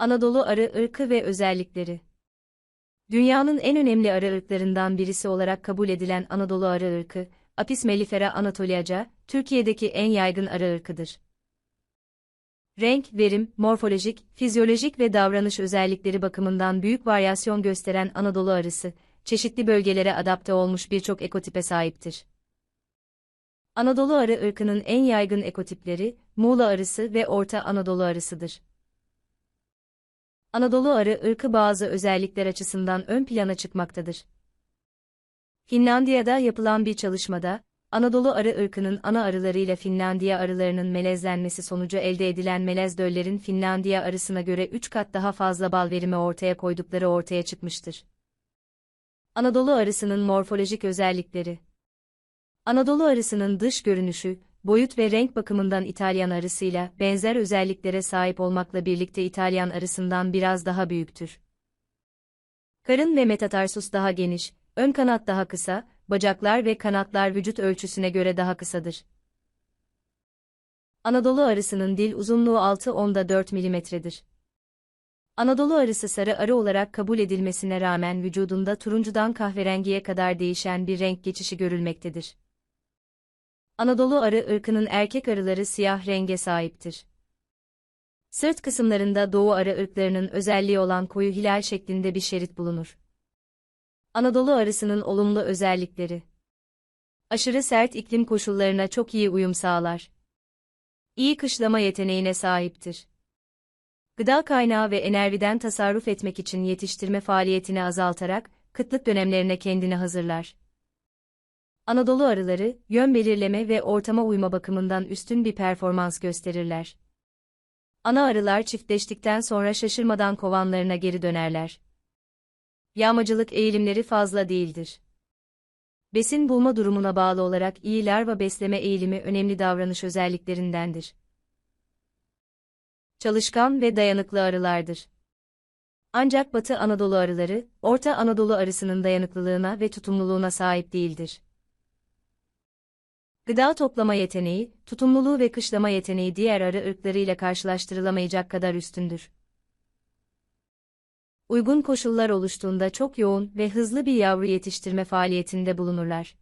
Anadolu arı ırkı ve özellikleri. Dünyanın en önemli arı ırklarından birisi olarak kabul edilen Anadolu arı ırkı, Apis mellifera anatoliaca, Türkiye'deki en yaygın arı ırkıdır. Renk, verim, morfolojik, fizyolojik ve davranış özellikleri bakımından büyük varyasyon gösteren Anadolu arısı, çeşitli bölgelere adapte olmuş birçok ekotipe sahiptir. Anadolu arı ırkının en yaygın ekotipleri, Muğla arısı ve Orta Anadolu arısıdır. Anadolu arı ırkı bazı özellikler açısından ön plana çıkmaktadır. Finlandiya'da yapılan bir çalışmada, Anadolu arı ırkının ana arılarıyla Finlandiya arılarının melezlenmesi sonucu elde edilen melez döllerin Finlandiya arısına göre 3 kat daha fazla bal verimi ortaya koydukları ortaya çıkmıştır. Anadolu arısının morfolojik özellikleri Anadolu arısının dış görünüşü, boyut ve renk bakımından İtalyan arısıyla benzer özelliklere sahip olmakla birlikte İtalyan arısından biraz daha büyüktür. Karın ve metatarsus daha geniş, ön kanat daha kısa, bacaklar ve kanatlar vücut ölçüsüne göre daha kısadır. Anadolu arısının dil uzunluğu 6-10'da 4 milimetredir. Anadolu arısı sarı arı olarak kabul edilmesine rağmen vücudunda turuncudan kahverengiye kadar değişen bir renk geçişi görülmektedir. Anadolu arı ırkının erkek arıları siyah renge sahiptir. Sırt kısımlarında doğu arı ırklarının özelliği olan koyu hilal şeklinde bir şerit bulunur. Anadolu arısının olumlu özellikleri Aşırı sert iklim koşullarına çok iyi uyum sağlar. İyi kışlama yeteneğine sahiptir. Gıda kaynağı ve enerjiden tasarruf etmek için yetiştirme faaliyetini azaltarak, kıtlık dönemlerine kendini hazırlar. Anadolu arıları, yön belirleme ve ortama uyma bakımından üstün bir performans gösterirler. Ana arılar çiftleştikten sonra şaşırmadan kovanlarına geri dönerler. Yağmacılık eğilimleri fazla değildir. Besin bulma durumuna bağlı olarak iyi larva besleme eğilimi önemli davranış özelliklerindendir. Çalışkan ve dayanıklı arılardır. Ancak Batı Anadolu arıları, Orta Anadolu arısının dayanıklılığına ve tutumluluğuna sahip değildir. Gıda toplama yeteneği, tutumluluğu ve kışlama yeteneği diğer arı ırklarıyla karşılaştırılamayacak kadar üstündür. Uygun koşullar oluştuğunda çok yoğun ve hızlı bir yavru yetiştirme faaliyetinde bulunurlar.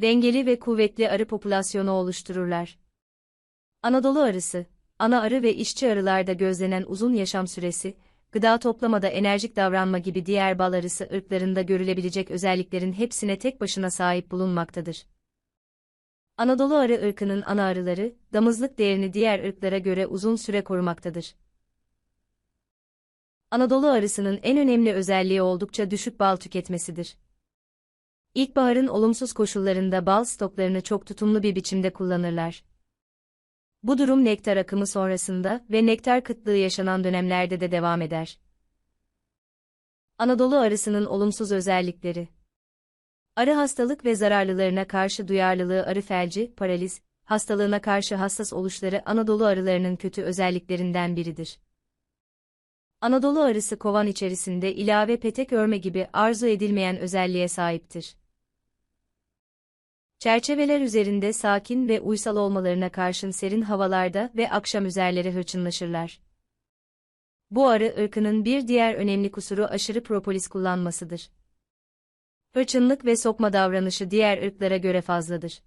Dengeli ve kuvvetli arı popülasyonu oluştururlar. Anadolu arısı, ana arı ve işçi arılarda gözlenen uzun yaşam süresi, gıda toplamada enerjik davranma gibi diğer bal arısı ırklarında görülebilecek özelliklerin hepsine tek başına sahip bulunmaktadır. Anadolu arı ırkının ana arıları, damızlık değerini diğer ırklara göre uzun süre korumaktadır. Anadolu arısının en önemli özelliği oldukça düşük bal tüketmesidir. İlkbaharın olumsuz koşullarında bal stoklarını çok tutumlu bir biçimde kullanırlar. Bu durum nektar akımı sonrasında ve nektar kıtlığı yaşanan dönemlerde de devam eder. Anadolu arısının olumsuz özellikleri Arı hastalık ve zararlılarına karşı duyarlılığı arı felci, paraliz, hastalığına karşı hassas oluşları Anadolu arılarının kötü özelliklerinden biridir. Anadolu arısı kovan içerisinde ilave petek örme gibi arzu edilmeyen özelliğe sahiptir. Çerçeveler üzerinde sakin ve uysal olmalarına karşın serin havalarda ve akşam üzerleri hırçınlaşırlar. Bu arı ırkının bir diğer önemli kusuru aşırı propolis kullanmasıdır. Hırçınlık ve sokma davranışı diğer ırklara göre fazladır.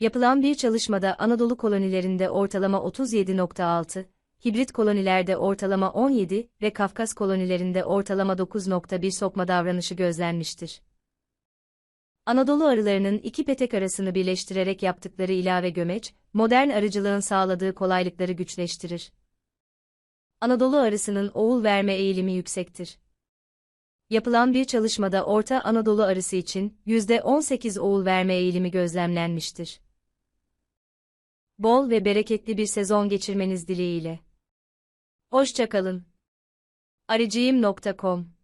Yapılan bir çalışmada Anadolu kolonilerinde ortalama 37.6, hibrit kolonilerde ortalama 17 ve Kafkas kolonilerinde ortalama 9.1 sokma davranışı gözlenmiştir. Anadolu arılarının iki petek arasını birleştirerek yaptıkları ilave gömeç, modern arıcılığın sağladığı kolaylıkları güçleştirir. Anadolu arısının oğul verme eğilimi yüksektir. Yapılan bir çalışmada Orta Anadolu arısı için %18 oğul verme eğilimi gözlemlenmiştir. Bol ve bereketli bir sezon geçirmeniz dileğiyle. Hoşçakalın. arıcıyım.com